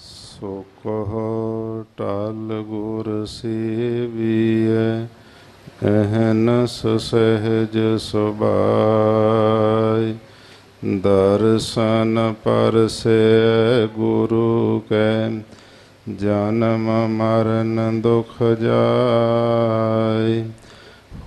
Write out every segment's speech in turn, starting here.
ਸੋ ਕਹੋ ਟਲ ਗੁਰ ਸੇਵੀਐ ਅਹਨਸ ਸਹਿਜ ਸੁਭਾਈ ਦਰਸ਼ਨ ਪਰਸੇ ਗੁਰੂ ਕੈ, ਜਨਮ ਮਰਨ ਦੁਖ ਜਾਈ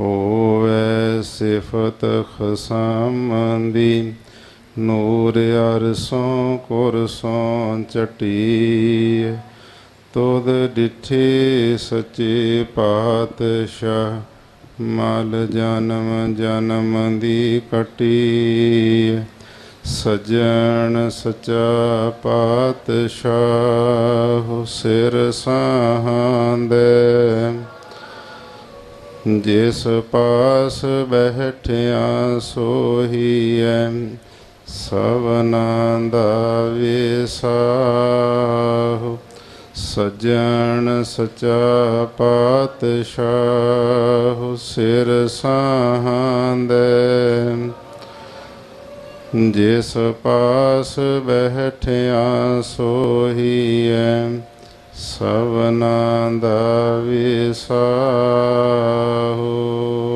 ਹੋਵੇ ਸਿਫਤ ਖਸਮੰਦੀ ਨੂਰ ਅਰਸੋਂ ਕੁਰਸੋਂ ਚਟੀ ਤੁਧ ਡਿਠੇ ਸੱਚੇ ਪਾਤਸ਼ਾਹ, ਮਲ ਜਨਮ ਜਨਮ ਦੀ ਕਟੀ ਸਜਣ ਸਚਾ ਪਾਤਸ਼ਾਹ, ਸਿਰ ਸਾਹਾਂਦੇ। ਜਿਸ ਪਾਸ ਬਹਿਠਿਆ ਸੋਹੀਐ ਸਵਨਾ ਦਾ ਵਿਸਾਹੁ, ਸਜਣ ਸਚਾ ਪਾਤਸ਼ਾਹ, ਸਿਰ ਸਾਹਾਂਦੇ। ਜਿਸ ਪਾਸ ਬਹਿਠਿਆ ਸੋਹੀਐ ਸਵਨਾ ਦਾ ਵਿਸਾਹੁ।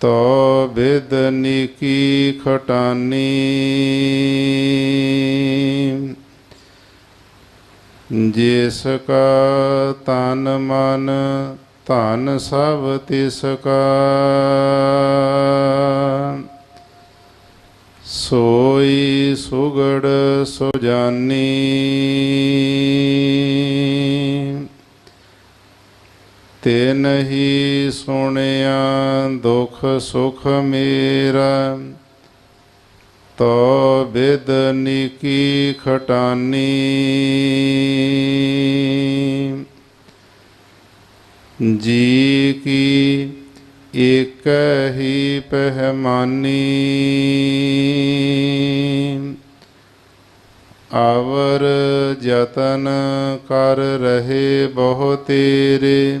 ਤੋ ਬਿਦਨੀ ਕੀ ਖਟਾਨੀ। ਜਿਸ ਕਾ ਤਨ ਮਨ, ਧਨ ਸਭ ਤਿਸ ਕਾ। ਸੋਈ ਸੁਗੜ ਸੁਜਾਨੀ। ਤੇ ਨਹੀਂ ਸੁਣਿਆ ਦੁਖ ਸੁਖ ਮੇਰਾ। ਤੋ ਬਿਦਨੀ ਕੀ ਖਟਾਨੀ। ਜੀ ਕੀ ਇਕ ਹੀ ਪਹਿਮਾਨੀ। ਆਵਰ ਯਤਨ ਕਰ ਰਹੇ ਬਹੁ ਤੇਰੇ।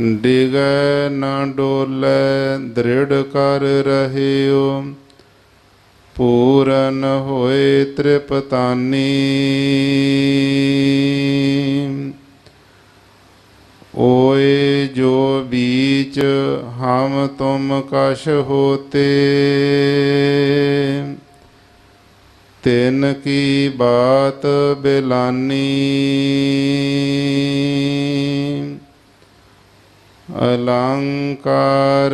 ਡਿਗੈ ਨਾ ਡੋਲੇ, ਦ੍ਰਿੜ ਕਰ ਰਹਿਓ। ਪੂਰਨ ਹੋਏ ਤ੍ਰਿਪਤਾਨੀ। ਓਏ ਜੋ ਬੀਚ ਹਮ ਤੁਮ ਕਸ਼ ਹੋਤੇ, ਤਿਨ ਕੀ ਬਾਤ ਬਿਲਾਨੀ। ਅਲੰਕਾਰ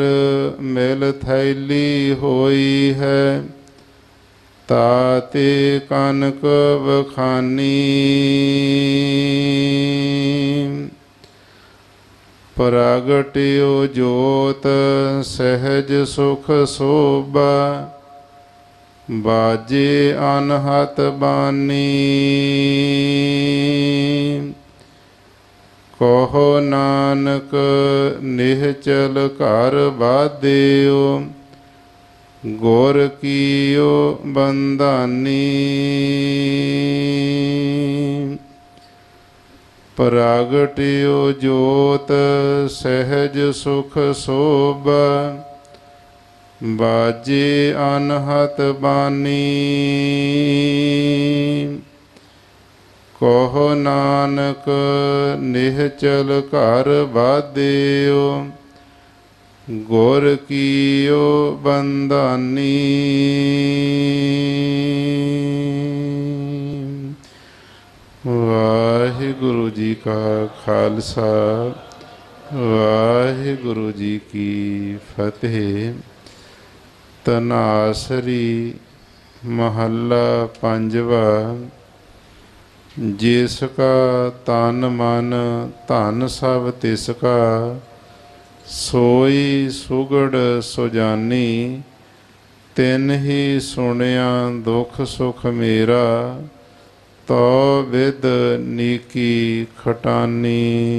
ਮਿਲ ਥੈਲੀ ਹੋਈ ਹੈ। ਤਾਤੇ ਕਨਕ ਬਖਾਨੀ ਪ੍ਰਗਟਿਓ ਜੋਤ ਸਹਿਜ ਸੁਖ ਸੋਭਾ। ਬਾਜੇ ਅਨਹਤ ਬਾਨੀ। ਕਹੋ ਨਾਨਕ ਨਿਹਚਲ ਘਰ ਬਾਧਿਓ ਗੁਰ ਕੀਓ ਬੰਦਾਨੀ ਪ੍ਰਾਗਟਿਓ ਜੋਤ, ਸਹਿਜ ਸੁਖ ਸੋਭ ਬਾਜੇ ਅਨਹਤ ਬਾਣੀ ਕਹੋ ਨਾਨਕ ਨਿਹਚਲ ਘਰ ਬਾਦਿਓ ਗੁਰ ਕੀਓ ਬੰਦਾਨੀ ਵਾਹਿਗੁਰੂ ਜੀ ਕਾ ਖਾਲਸਾ, ਵਾਹਿਗੁਰੂ ਜੀ ਕੀ ਫਤਿਹ। ਤਨਾਸਰੀ ਮਹੱਲਾ ਪੰਜਵਾ। ਜਿਸ ਕਾ ਤਨ ਮਨ ਧਨ ਸਭ ਤਿਸ ਕਾ, ਸੋਈ ਸੁਗੜ ਸੁਜਾਨੀ, ਤਿਨ ਹੀ ਸੁਣਿਆ ਦੁਖ ਸੁਖ ਮੇਰਾ ਤੋ ਵਿਦ ਨੀਕੀ ਖਟਾਨੀ।